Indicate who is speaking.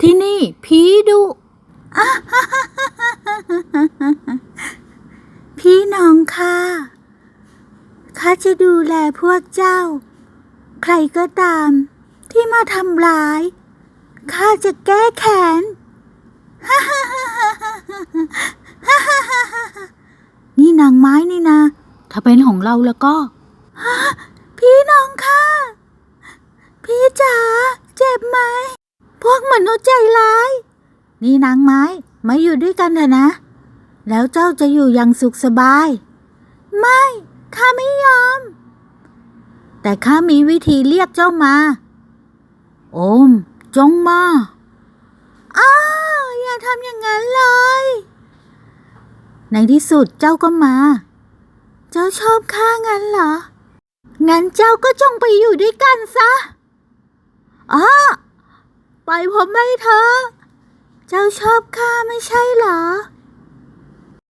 Speaker 1: ที่นี่ผีดุพี่น้องค่ะข้าจะดูแลพวกเจ้า ใครก็ตาม ที่มาทำร้ายข้าจะแก้แค้นนี่นางไม้นี่นะถ้าเป็นของเราแล้วก็ พี่น้องค่ะ พี่จ๋าเจ็บไหม พวกมนุษย์ใจร้าย นี่นางไม้มาอยู่ด้วยกันเถอะนะ แล้วเจ้าจะอยู่อย่างสุขสบาย ไม่ข้าไม่ยอม แต่ข้ามีวิธีเรียกเจ้ามา โอม จงมาอ้าอย่าทำอย่างนั้นเลย ในที่สุดเจ้าก็มา เจ้าชอบข้างั้นเหรอ งั้นเจ้าก็จงไปอยู่ด้วยกันซะ ล่อยผมไม่เถอะ เจ้าชอบข้าไม่ใช่เหรอ